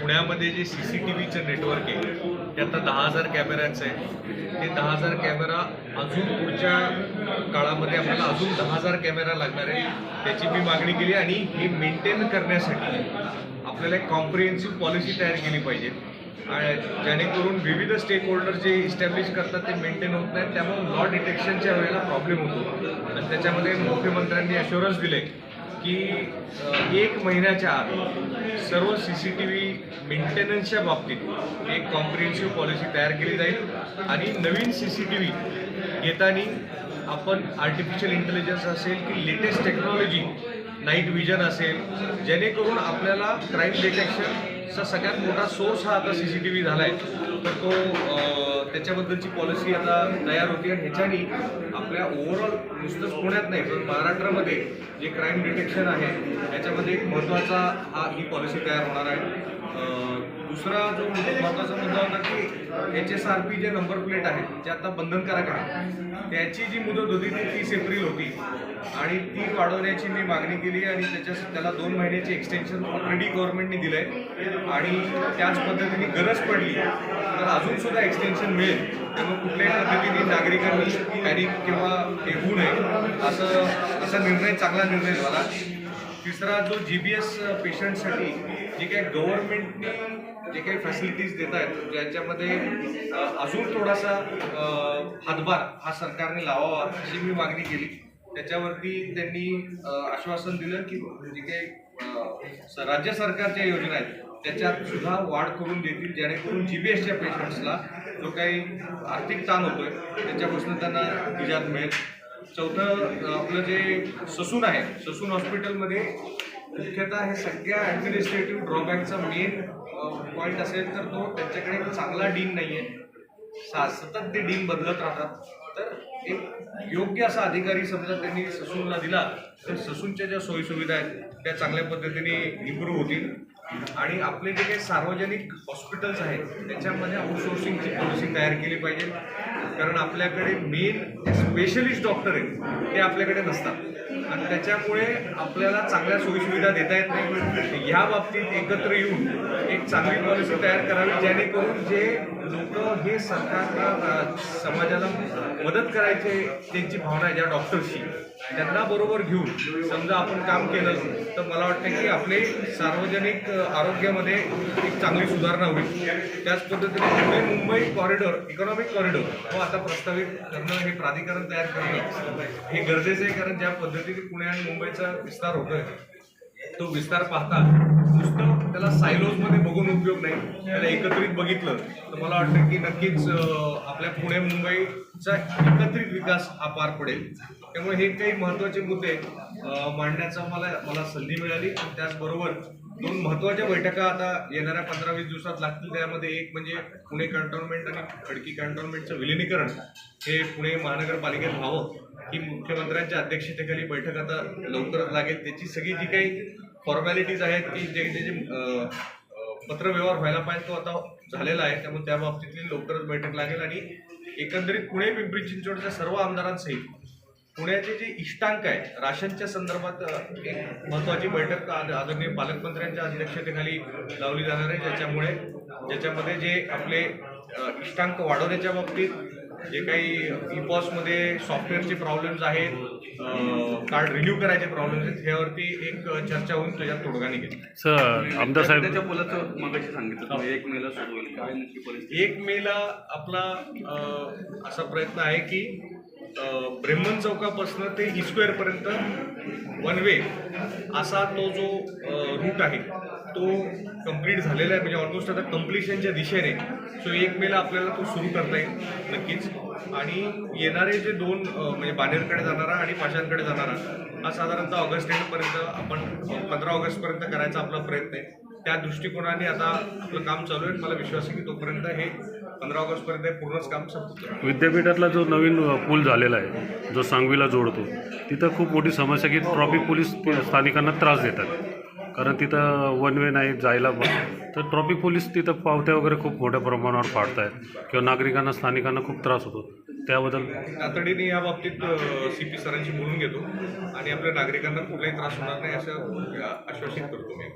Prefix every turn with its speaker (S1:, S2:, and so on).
S1: पुण्यामध्ये जे C C T व्हीचं नेटवर्क आहे ते आता दहा हजार कॅमेऱ्यांचं आहे. ते दहा हजार कॅमेरा अजून पुढच्या काळामध्ये आपल्याला अजून दहा हजार कॅमेरा लागणार आहे त्याची मी मागणी केली आणि हे मेंटेन करण्यासाठी आपल्याला एक कॉम्प्रिहेन्सिव्ह पॉलिसी तयार केली पाहिजे. आणि जेणेकरून विविध स्टेक होल्डर जे इस्टॅब्लिश करतात ते मेंटेन होत नाहीत त्यामुळे लॉ डिटेक्शनच्या वेळेला प्रॉब्लेम होतो. आणि त्याच्यामध्ये मुख्यमंत्र्यांनी अश्युरन्स दिले की एक महिन्याच्या आत सर्व सी सी टी व्ही मेंटेनन्सच्या बाबतीत एक कॉम्प्रिहेन्सिव्ह पॉलिसी तयार केली जाईल आणि नवीन सी सी टी व्ही घेताना आपण आर्टिफिशियल इंटेलिजन्स असेल की लेटेस्ट टेक्नॉलॉजी नाईट विजन असेल जेणेकरून आपल्याला क्राईम डिटेक्शन चा सगळ्यात मोठा सोर्स हा आता सी सी टी व्ही झाला आहे तर तो त्याच्याबद्दलची पॉलिसी आता तयार होती आणि ह्याच्यानी आपल्या ओव्हरऑल नुसतंच पुण्यात नाही पण महाराष्ट्रामध्ये जे क्राईम डिटेक्शन आहे याच्यामध्ये एक महत्त्वाचा हा ही पॉलिसी तयार होणार आहे. दुसरा जो महत्त्वाचा मुद्दा एच एस आर पी जे नंबर प्लेट आहेत जे आता बंधनकारक आहे त्याची जी मुदत होती ती तीस एप्रिल होती. आणि ती वाढवण्याची मी मागणी केली आणि त्याच्या त्याला दोन महिन्याची एक्सटेन्शन ऑलरेडी गव्हर्नमेंटने दिलं आहे आणि त्याच पद्धतीने गरज पडली तर अजूनसुद्धा एक्सटेन्शन मिळेल. त्यामुळे कुठल्याही पद्धतीने नागरिकांनी पॅनिक किंवा हे होऊ नये असं असा निर्णय चांगला निर्णय झाला. तिसरा जो जी बी एस पेशंटसाठी जे काही गव्हर्नमेंटने जे काही फॅसिलिटीज देत आहेत ज्याच्यामध्ये अजून थोडासा हातभार हा सरकारने लावावा अशी मी मागणी केली. त्याच्यावरती त्यांनी आश्वासन दिलं की जे काही राज्य सरकारच्या योजना आहेत त्याच्यात सुद्धा वाढ करून देतील जेणेकरून जी बी एसच्या पेशंट्सला जो काही आर्थिक ताण होतोय त्याच्यापासून त्यांना निजात मिळेल. चौथं आपलं जे ससून आहे ससून हॉस्पिटलमध्ये मुख्यतः हे सगळ्या ॲडमिनिस्ट्रेटिव्ह ड्रॉबॅकचा मेन पॉईंट असेल तर तो त्यांच्याकडे चांगला डीन नाही आहे सा सतत ते डीन बदलत राहतात. तर एक योग्य असा अधिकारी समजा त्यांनी ससूनला दिला तर ससूनच्या ज्या सोयीसुविधा आहेत त्या चांगल्या पद्धतीने इम्प्रूव्ह होतील. आणि आपले जे काही सार्वजनिक हॉस्पिटल्स आहेत त्याच्यामध्ये आउटसोर्सिंगची पॉलिसी तयार केली पाहिजे. कारण आपल्याकडे मेन स्पेशलिस्ट डॉक्टर आहेत ते आपल्याकडे नसतात. आणि त्याच्यामुळे आपल्याला चांगल्या सोयीसुविधा देता येत नाही. ह्या बाबतीत एकत्र येऊन एक चांगली पॉलिसी तयार करावी जेणेकरून जे लोक हे सरकारला समाजाला मदत करायचे त्यांची भावना आहे ज्या डॉक्टर्सची त्यांना बरोबर घेऊन समजा आपण काम केलं तर मला वाटतं की आपले सार्वजनिक आरोग्यामध्ये एक चांगली सुधारणा होईल. त्याच पद्धतीने Pune Mumbai corridor economic corridor व आता प्रस्तावित करणं हे प्राधिकरण तयार करणं हे गरजेचं आहे कारण ज्या पद्धतीने पुणे आणि मुंबईचा विस्तार होतोय तो विस्तार पाहता नुसतं त्याला सायलोजमध्ये बघून उपयोग नाही. त्याला एकत्रित बघितलं तर मला वाटतं की नक्कीच आपल्या पुणे मुंबईचा एकत्रित विकास हा पार पडेल. त्यामुळे हे काही महत्त्वाचे मुद्दे मांडण्याचा मला मला संधी मिळाली. आणि त्याचबरोबर दोन महत्त्वाच्या बैठका आता येणाऱ्या पंधरा वीस दिवसात लागतील. त्यामध्ये एक म्हणजे पुणे कॅन्टोन्मेंट आणि खडकी कॅन्टोन्मेंटचं विलिनीकरण. हे पुणे महानगरपालिकेत व्हावं ही मुख्यमंत्र्यांच्या अध्यक्षतेखाली बैठक आता लवकरच लागेल. त्याची सगळी जी काही फॉर्मॅलिटीज आहेत की जे जे पत्रव्यवहार व्हायला पाहिजे तो आता झालेला आहे. त्यामुळे त्या बाबतीतली लवकरच बैठक लागेल. आणि एकंदरीत पुणे पिंपरी चिंचवडच्या सर्व आमदारांसहित पुण्याचे जे इष्टांक आहे राशनच्या संदर्भात एक महत्वाची बैठक आज आदरणीय पालकमंत्र्यांच्या अध्यक्षतेखाली लावली जाणार आहे. ज्याच्यामुळे ज्याच्यामध्ये जे आपले इष्टांक वाढवण्याच्या बाबतीत जे काही ई पॉसमध्ये सॉफ्टवेअरचे प्रॉब्लेम्स आहेत कार्ड रिन्यू करायचे प्रॉब्लेम्स आहेत ह्यावरती एक चर्चा होऊन त्याच्यात तोडगा निघेल
S2: सर आमदार साहेब
S3: त्याच्या मुलाचं मगाशी सांगितलं एक मेला सुरू होईल काय नक्की परिस्थिती?
S1: एक मेला आपला असा प्रयत्न आहे की अ, ब्रह्मन चौकापासून ते इस्क्वेअरपर्यंत पर्यंत वन वे असा तो जो रूट आहे तो कंप्लीट झालेला आहे. म्हणजे ऑलमोस्ट आता कम्प्लिशनच्या दिशेने सो एक मेला आपल्याला तो सुरू करता येईल नक्कीच. आणि येणारे जे दोन म्हणजे बानेरकडे जाणारा आणि पाशांकडे जाणारा हा साधारणतः ऑगस्ट एंडपर्यंत आपण पंधरा ऑगस्टपर्यंत करायचा आपला प्रयत्न आहे. त्या दृष्टिकोनाने आता आपलं काम चालू आहे. मला विश्वास आहे की तोपर्यंत हे पंधरा ऑगस्टपर्यंत पूर्णच काम संपतं.
S2: विद्यापीठातला जो नवीन पूल झालेला आहे जो सांगवीला जोडतो तिथं खूप मोठी समस्या की ट्रॉफिक पोलीस स्थानिकांना त्रास देतात. कारण तिथं वन वे नाही जायला तर ट्रॉफिक पोलीस तिथं पावत्या वगैरे खूप मोठ्या प्रमाणावर पाडत आहेत किंवा नागरिकांना स्थानिकांना खूप त्रास होतो. त्याबद्दल
S1: तातडीने या बाबतीत सी पी सरांशी बोलून घेतो आणि आपल्या नागरिकांना कुठलाही त्रास होणार नाही असं आश्वासित करतो मी.